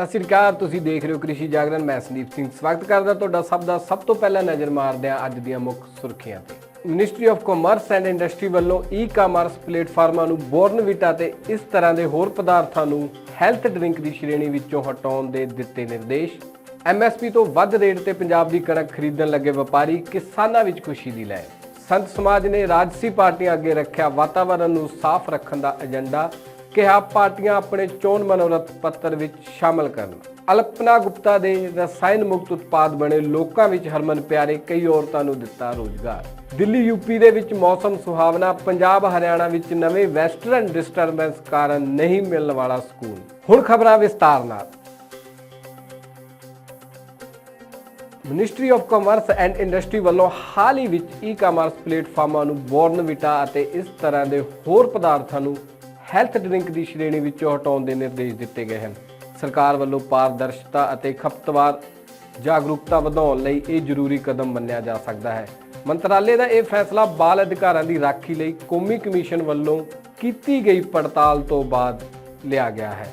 ਸਤਿ ਸ੍ਰੀ ਅਕਾਲ, ਤੁਸੀਂ ਦੇਖ ਰਹੇ ਹੋ ਕ੍ਰਿਸ਼ੀ ਜਾਗਰਣ, ਮੈਂ ਸੰਦੀਪ ਸਿੰਘ, ਸਵਾਗਤ ਕਰਦਾ ਤੁਹਾਡਾ ਸਭ ਦਾ ਸਭ ਤੋਂ ਪਹਿਲਾਂ ਨਜ਼ਰ ਮਾਰਦੇ ਹਾਂ ਅੱਜ ਦੀਆਂ ਮੁੱਖ ਸੁਰਖੀਆਂ ਤੇ। Ministry of commerce and industry ਵੱਲੋਂ ਈ-ਕਾਮਰਸ ਪਲੇਟਫਾਰਮਾਂ ਨੂੰ ਬੋਰਨਵੀਟਾ ਤੇ ਇਸ ਤਰ੍ਹਾਂ ਦੇ ਹੋਰ ਪਦਾਰਥਾਂ ਨੂੰ ਹੈਲਥ ਡਰਿੰਕ ਦੀ ਸ਼੍ਰੇਣੀ ਵਿੱਚੋਂ ਹਟਾਉਣ ਦੇ ਦਿੱਤੇ ਨਿਰਦੇਸ਼। ਐਮਐਸਪੀ ਤੋਂ ਵੱਧ ਰੇਟ ਤੇ ਪੰਜਾਬ ਦੀ ਕਣਕ ਖਰੀਦਣ ਲੱਗੇ ਵਪਾਰੀ ਕਿਸਾਨਾਂ ਵਿੱਚ ਖੁਸ਼ੀ ਦੀ ਲਹਿਰ। ਸੰਤ ਸਮਾਜ ਨੇ ਰਾਜਸੀ ਪਾਰਟੀਆਂ ਅੱਗੇ ਰੱਖਿਆ ਵਾਤਾਵਰਣ ਨੂੰ ਸਾਫ਼ ਰੱਖਣ ਦਾ ਏਜੰਡਾ। ਕਿਹਾ ਪਾਰਟੀਆਂ ਆਪਣੇ ਚੋਣ ਮਨੋਰਥ ਪੱਤਰ ਵਿੱਚ ਸ਼ਾਮਲ ਕਰਨ। ਅਲਪਨਾ ਗੁਪਤਾ ਦੇ ਰਸਾਇਣ ਮੁਕਤ ਉਤਪਾਦ ਬਣੇ ਲੋਕਾਂ ਵਿੱਚ ਹਰਮਨ ਪਿਆਰੇ ਕਈ ਔਰਤਾਂ ਨੂੰ ਦਿੱਤਾ ਰੋਜ਼ਗਾਰ। ਦਿੱਲੀ ਯੂਪੀ ਦੇ ਵਿੱਚ ਮੌਸਮ ਸੁਹਾਵਣਾ, ਪੰਜਾਬ, ਹਰਿਆਣਾ ਵਿੱਚ ਨਵੇਂ ਵੈਸਟਰਨ ਡਿਸਟਰਬੈਂਸ ਕਾਰਨ ਨਹੀਂ ਮਿਲਣ ਵਾਲਾ ਸਕੂਨ। ਹੁਣ ਖਬਰਾਂ ਵਿਸਤਾਰ ਨਾਲ। Ministry of commerce and industry ਵੱਲੋਂ ਹਾਲ ਹੀ ਵਿੱਚ ਈ-ਕਾਮਰਸ ਪਲੇਟਫਾਰਮਾਂ ਨੂੰ ਬੋਰਨਵਿਟਾ ਅਤੇ ਇਸ ਤਰ੍ਹਾਂ ਦੇ ਹੋਰ ਪਦਾਰਥਾਂ ਨੂੰ ਹੈਲਥ ਡਰਿੰਕ ਦੀ ਸ਼੍ਰੇਣੀ ਵਿੱਚੋਂ ਹਟਾਉਣ ਦੇ ਨਿਰਦੇਸ਼ ਦਿੱਤੇ ਗਏ ਹਨ। ਸਰਕਾਰ ਵੱਲੋਂ ਪਾਰਦਰਸ਼ਤਾ ਅਤੇ ਖਪਤਵਾਰ ਜਾਗਰੂਕਤਾ ਵਧਾਉਣ ਲਈ ਇਹ ਜ਼ਰੂਰੀ ਕਦਮ ਮੰਨਿਆ ਜਾ ਸਕਦਾ ਹੈ। ਮੰਤਰਾਲੇ ਦਾ ਇਹ ਫੈਸਲਾ ਬਾਲ ਅਧਿਕਾਰਾਂ ਦੀ ਰਾਖੀ ਲਈ ਕੌਮੀ ਕਮਿਸ਼ਨ ਵੱਲੋਂ ਕੀਤੀ ਗਈ ਪੜਤਾਲ ਤੋਂ ਬਾਅਦ ਲਿਆ ਗਿਆ ਹੈ।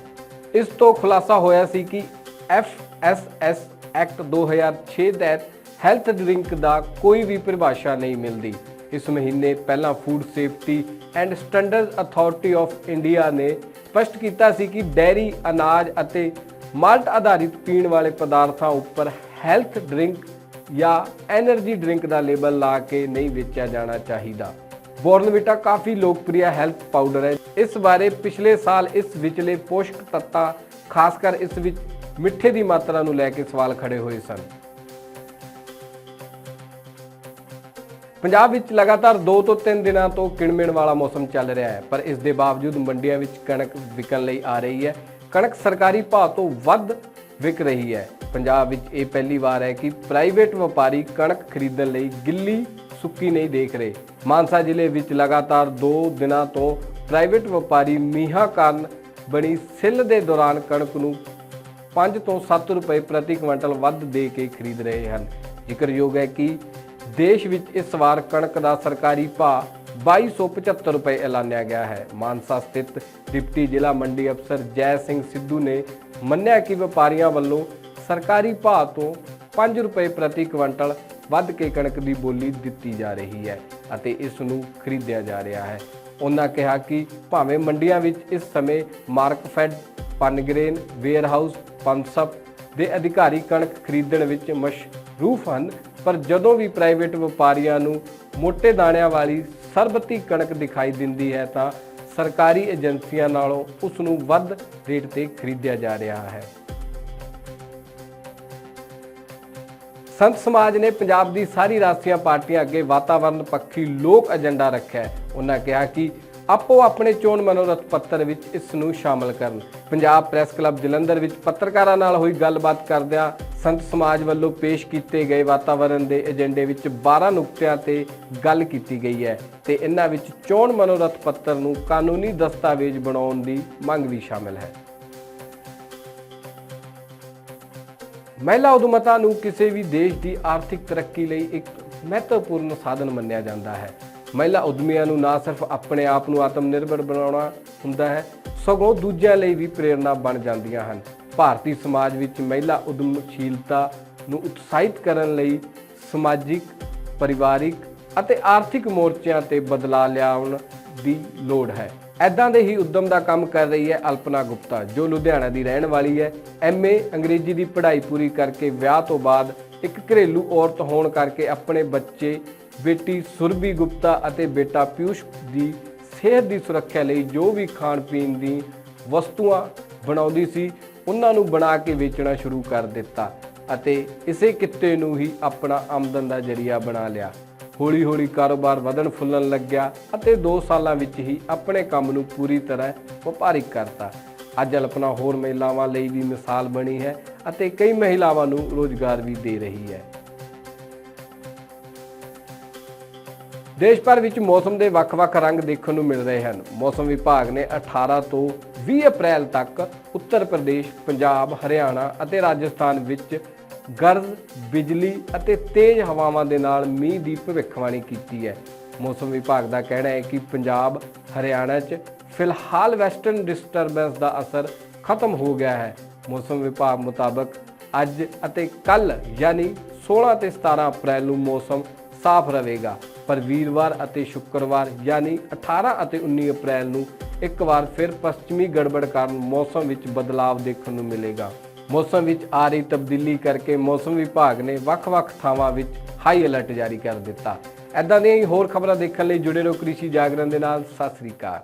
ਇਸ ਤੋਂ ਖੁਲਾਸਾ ਹੋਇਆ ਸੀ ਕਿ ਐਫਐਸਐਸ ਐਕਟ 2006 ਤਹਿਤ ਹੈਲਥ ਡਰਿੰਕ ਦਾ ਕੋਈ ਵੀ ਪਰਿਭਾਸ਼ਾ ਨਹੀਂ ਮਿਲਦੀ। ਇਸ ਮਹੀਨੇ ਪਹਿਲਾਂ food safety and standard authority of India ਨੇ ਸਪਸ਼ਟ ਕੀਤਾ ਸੀ ਕਿ ਡੈਰੀ, ਅਨਾਜ ਅਤੇ ਮਾਲਟ ਆਧਾਰਿਤ ਪੀਣ ਵਾਲੇ ਪਦਾਰਥਾਂ ਉੱਪਰ ਹੈਲਥ ਡਰਿੰਕ ਜਾਂ એનર્ਜੀ ਡਰਿੰਕ ਦਾ ਲੇਬਲ ਲਾ ਕੇ ਨਹੀਂ ਵੇਚਿਆ ਜਾਣਾ ਚਾਹੀਦਾ। ਬੋਰਨਵਿਟਾ ਕਾਫੀ ਲੋਕਪ੍ਰਿय ਹੈਲਥ ਪਾਊਡਰ ਹੈ। ਇਸ ਬਾਰੇ ਪਿਛਲੇ ਸਾਲ ਇਸ ਵਿਚਲੇ ਪੋਸ਼ਕ ਤੱਤਾਂ ਖਾਸ ਕਰ ਇਸ ਵਿੱਚ ਮਿੱਠੇ ਦੀ ਮਾਤਰਾ ਨੂੰ ਲੈ ਕੇ ਸਵਾਲ ਖੜੇ ਹੋਏ ਸਨ। ਪੰਜਾਬ ਵਿੱਚ ਲਗਾਤਾਰ 2 ਤੋਂ 3 ਦਿਨਾਂ ਤੋਂ ਕਿਣਮਿਣ ਵਾਲਾ ਮੌਸਮ ਚੱਲ ਰਿਹਾ ਹੈ, ਪਰ ਇਸ ਦੇ ਬਾਵਜੂਦ ਮੰਡੀਆਂ ਵਿੱਚ ਕਣਕ ਵਿਕਣ ਲਈ ਆ ਰਹੀ ਹੈ। ਕਣਕ ਸਰਕਾਰੀ ਭਾਅ ਤੋਂ ਵੱਧ ਵਿਕ ਰਹੀ ਹੈ। ਪੰਜਾਬ ਵਿੱਚ ਇਹ ਪਹਿਲੀ ਵਾਰ ਹੈ ਕਿ ਪ੍ਰਾਈਵੇਟ ਵਪਾਰੀ ਕਣਕ ਖਰੀਦਣ ਲਈ ਗਿੱਲੀ ਸੁੱਕੀ ਨਹੀਂ ਦੇਖ ਰਹੇ। ਮਾਨਸਾ ਜ਼ਿਲ੍ਹੇ ਵਿੱਚ ਲਗਾਤਾਰ 2 ਦਿਨਾਂ ਤੋਂ ਪ੍ਰਾਈਵੇਟ ਵਪਾਰੀ ਮੀਂਹਾਂ ਕਾਰਨ ਬਣੀ ਸਿੱਲ ਦੇ ਦੌਰਾਨ ਕਣਕ ਨੂੰ 5 ਤੋਂ 7 ਰੁਪਏ ਪ੍ਰਤੀ ਕੁਇੰਟਲ ਵੱਧ ਦੇ ਕੇ ਖਰੀਦ ਰਹੇ ਹਨ। ਜ਼ਿਕਰਯੋਗ ਹੈ ਕਿ ਦੇਸ਼ ਵਿੱਚ ਇਸ ਵਾਰ ਕਣਕ ਦਾ ਸਰਕਾਰੀ ਭਾਅ 2275 ਰੁਪਏ ਐਲਾਨਿਆ ਗਿਆ ਹੈ। ਮਾਨਸਾ ਸਥਿਤ ਡਿਪਟੀ ਜ਼ਿਲ੍ਹਾ ਮੰਡੀ ਅਫਸਰ ਜੈ ਸਿੰਘ ਸਿੱਧੂ ਨੇ ਮੰਨਿਆ ਕਿ ਵਪਾਰੀਆਂ ਵੱਲੋਂ ਸਰਕਾਰੀ ਭਾਅ ਤੋਂ 5 ਰੁਪਏ ਪ੍ਰਤੀ ਕੁਇੰਟਲ ਵੱਧ ਕੇ ਕਣਕ ਦੀ ਬੋਲੀ ਦਿੱਤੀ ਜਾ ਰਹੀ ਹੈ ਅਤੇ ਇਸ ਨੂੰ ਖਰੀਦਿਆ ਜਾ ਰਿਹਾ ਹੈ। ਉਹਨਾਂ ਕਿਹਾ ਕਿ ਭਾਵੇਂ ਮੰਡੀਆਂ ਵਿੱਚ ਇਸ ਸਮੇਂ ਮਾਰਕਫੈਡ ਪਨਗ੍ਰੇਨ ਵੇਅਰਹਾਊਸ ਪੰਸਪ ਦੇ ਅਧਿਕਾਰੀ ਕਣਕ ਖਰੀਦਣ ਵਿੱਚ ਮਸ਼ਰੂਫ ਹਨ ਪਰ ਜਦੋਂ ਵੀ ਪ੍ਰਾਈਵੇਟ ਵਪਾਰੀਆਂ ਨੂੰ ਮੋٹے ਦਾਣਿਆਂ ਵਾਲੀ ਸਰਬਤੀ ਕਣਕ ਦਿਖਾਈ ਦਿੰਦੀ ਹੈ ਤਾਂ ਸਰਕਾਰੀ ਏਜੰਸੀਆਂ ਨਾਲੋਂ ਉਸ ਨੂੰ ਵੱਧ ਰੇਟ ਤੇ ਖਰੀਦਿਆ ਜਾ ਰਿਹਾ ਹੈ। ਸੰਤ ਸਮਾਜ ਨੇ ਪੰਜਾਬ ਦੀ ਸਾਰੀ ਰਾਜਸੀਆਂ ਪਾਰਟੀਆਂ ਅੱਗੇ ਵਾਤਾਵਰਣ ਪੱਖੀ ਲੋਕ ਏਜੰਡਾ ਰੱਖਿਆ ਹੈ। ਉਹਨਾਂ ਕਿਹਾ ਕਿ ਆਪੋ ਆਪਣੇ ਚੋਣ ਮਨੋਰਥ ਪੱਤਰ ਵਿੱਚ ਇਸ ਨੂੰ ਸ਼ਾਮਲ ਕਰਨ। ਪੰਜਾਬ ਪ੍ਰੈਸ ਕਲੱਬ ਜਲੰਧਰ ਵਿੱਚ ਪੱਤਰਕਾਰਾਂ ਨਾਲ ਹੋਈ ਗੱਲਬਾਤ ਕਰਦਿਆਂ ਸੰਤ ਸਮਾਜ ਵੱਲੋਂ ਪੇਸ਼ ਕੀਤੇ ਗਏ ਵਾਤਾਵਰਣ ਦੇ ਏਜੰਡੇ ਵਿੱਚ 12 ਨੁਕਤਿਆਂ ਤੇ ਗੱਲ ਕੀਤੀ ਗਈ ਹੈ ਤੇ ਇਹਨਾਂ ਵਿੱਚ ਚੋਣ ਮਨੋਰਥ ਪੱਤਰ ਨੂੰ ਕਾਨੂੰਨੀ ਦਸਤਾਵੇਜ਼ ਬਣਾਉਣ ਦੀ ਮੰਗ ਵੀ ਸ਼ਾਮਲ ਹੈ। ਮਹਿਲਾ ਉਦਮਤਾ ਨੂੰ ਕਿਸੇ ਵੀ ਦੇਸ਼ ਦੀ ਆਰਥਿਕ ਤਰੱਕੀ ਲਈ ਇੱਕ ਮਹੱਤਵਪੂਰਨ ਸਾਧਨ ਮੰਨਿਆ ਜਾਂਦਾ ਹੈ। ਮਹਿਲਾ ਉਦਮੀਆਂ ਨੂੰ ਨਾ ਸਿਰਫ ਆਪਣੇ ਆਪ ਨੂੰ ਆਤਮ ਨਿਰਭਰ ਬਣਾਉਣਾ ਹੁੰਦਾ ਹੈ, ਸਗੋਂ ਦੂਜਿਆਂ ਲਈ ਵੀ ਪ੍ਰੇਰਣਾ ਬਣ ਜਾਂਦੀਆਂ ਹਨ। ਭਾਰਤੀ ਸਮਾਜ ਵਿੱਚ ਮਹਿਲਾ ਉਦਮਸ਼ੀਲਤਾ ਨੂੰ ਉਤਸ਼ਾਹਿਤ ਕਰਨ ਲਈ ਸਮਾਜਿਕ, ਪਰਿਵਾਰਿਕ ਅਤੇ ਆਰਥਿਕ ਮੋਰਚਿਆਂ ਤੇ ਬਦਲਾਅ ਲਿਆਉਣ ਦੀ ਲੋੜ ਹੈ। ਐਦਾਂ ਦੇ ਹੀ ਉਦਮ ਦਾ ਕੰਮ ਕਰ ਰਹੀ ਹੈ ਅਲਪਨਾ ਗੁਪਤਾ, ਜੋ ਲੁਧਿਆਣਾ ਦੀ ਰਹਿਣ ਵਾਲੀ ਹੈ। ਐਮਏ ਅੰਗਰੇਜ਼ੀ ਦੀ ਪੜ੍ਹਾਈ ਪੂਰੀ ਕਰਕੇ ਵਿਆਹ ਤੋਂ ਬਾਅਦ ਇੱਕ ਘਰੇਲੂ ਔਰਤ ਹੋਣ ਕਰਕੇ ਆਪਣੇ ਬੱਚੇ ਬੇਟੀ ਸੁਰਭੀ ਗੁਪਤਾ ਅਤੇ ਬੇਟਾ ਪਿਊਸ਼ ਦੀ ਸਿਹਤ ਦੀ ਸੁਰੱਖਿਆ ਲਈ ਜੋ ਵੀ ਖਾਣ ਪੀਣ ਦੀ ਵਸਤੂਆਂ ਬਣਾਉਂਦੀ ਸੀ, ਉਹਨਾਂ ਨੂੰ ਬਣਾ ਕੇ ਵੇਚਣਾ ਸ਼ੁਰੂ ਕਰ ਦਿੱਤਾ ਅਤੇ ਇਸੇ ਕਿੱਤੇ ਨੂੰ ਹੀ ਆਪਣਾ ਆਮਦਨ ਦਾ ਜ਼ਰੀਆ ਬਣਾ ਲਿਆ। ਹੌਲੀ-ਹੌਲੀ ਕਾਰੋਬਾਰ ਵਧਣ ਫੁੱਲਣ ਲੱਗਿਆ ਅਤੇ 2 ਸਾਲਾਂ ਵਿੱਚ ਹੀ ਆਪਣੇ ਕੰਮ ਨੂੰ ਪੂਰੀ ਤਰ੍ਹਾਂ ਵਪਾਰਿਕ ਕਰਤਾ। ਅੱਜ ਅਲਪਨਾ ਹੋਰ ਮਹਿਲਾਵਾਂ ਲਈ ਵੀ ਮਿਸਾਲ ਬਣੀ ਹੈ ਅਤੇ ਕਈ ਮਹਿਲਾਵਾਂ ਨੂੰ ਰੋਜ਼ਗਾਰ ਵੀ ਦੇ ਰਹੀ ਹੈ। ਦੇਸ਼ ਭਰ ਵਿੱਚ ਮੌਸਮ ਦੇ ਵੱਖ-ਵੱਖ ਰੰਗ ਦੇਖਣ ਨੂੰ ਮਿਲ ਰਹੇ ਹਨ। ਮੌਸਮ ਵਿਭਾਗ ਨੇ 18 ਤੋਂ 20 ਅਪ੍ਰੈਲ ਤੱਕ ਉੱਤਰ ਪ੍ਰਦੇਸ਼, ਪੰਜਾਬ, ਹਰਿਆਣਾ ਅਤੇ ਰਾਜਸਥਾਨ ਵਿੱਚ ਗਰਜ ਬਿਜਲੀ ਅਤੇ ਤੇਜ਼ ਹਵਾਵਾਂ ਦੇ ਨਾਲ ਮੀਂਹ ਦੀ ਭਵਿੱਖਬਾਣੀ ਕੀਤੀ ਹੈ। ਮੌਸਮ ਵਿਭਾਗ ਦਾ ਕਹਿਣਾ ਹੈ ਕਿ ਪੰਜਾਬ, ਹਰਿਆਣਾ 'ਚ ਫਿਲਹਾਲ ਵੈਸਟਰਨ ਡਿਸਟਰਬੈਂਸ ਦਾ ਅਸਰ ਖਤਮ ਹੋ ਗਿਆ ਹੈ। ਮੌਸਮ ਵਿਭਾਗ ਮੁਤਾਬਕ ਅੱਜ ਅਤੇ ਕੱਲ ਯਾਨੀ 16 ਤੇ 17 ਅਪ੍ਰੈਲ ਨੂੰ ਮੌਸਮ ਸਾਫ਼ ਰਹੇਗਾ। ਪਰ ਵੀਰਵਾਰ ਅਤੇ ਸ਼ੁੱਕਰਵਾਰ, ਯਾਨੀ 18 ਅਤੇ 19 ਅਪ੍ਰੈਲ ਨੂੰ ਇੱਕ ਵਾਰ ਫਿਰ ਪੱਛਮੀ ਗੜਬੜ ਕਾਰਨ ਮੌਸਮ ਵਿੱਚ ਬਦਲਾਅ ਦੇਖਣ ਨੂੰ ਮਿਲੇਗਾ। ਮੌਸਮ ਵਿੱਚ ਆ ਰਹੀ ਤਬਦੀਲੀ ਕਰਕੇ ਮੌਸਮ ਵਿਭਾਗ ਨੇ ਵੱਖ-ਵੱਖ ਥਾਵਾਂ ਵਿੱਚ ਹਾਈ ਅਲਰਟ ਜਾਰੀ ਕਰ ਦਿੱਤਾ। ਐਦਾਂ ਦੀਆਂ ਹੀ ਹੋਰ ਖਬਰਾਂ ਦੇਖਣ ਲਈ ਜੁੜੇ ਰਹੋ ਕ੍ਰਿਸ਼ੀ ਜਾਗਰਣ ਦੇ ਨਾਲ। ਸਤਿ ਸ੍ਰੀ ਅਕਾਲ।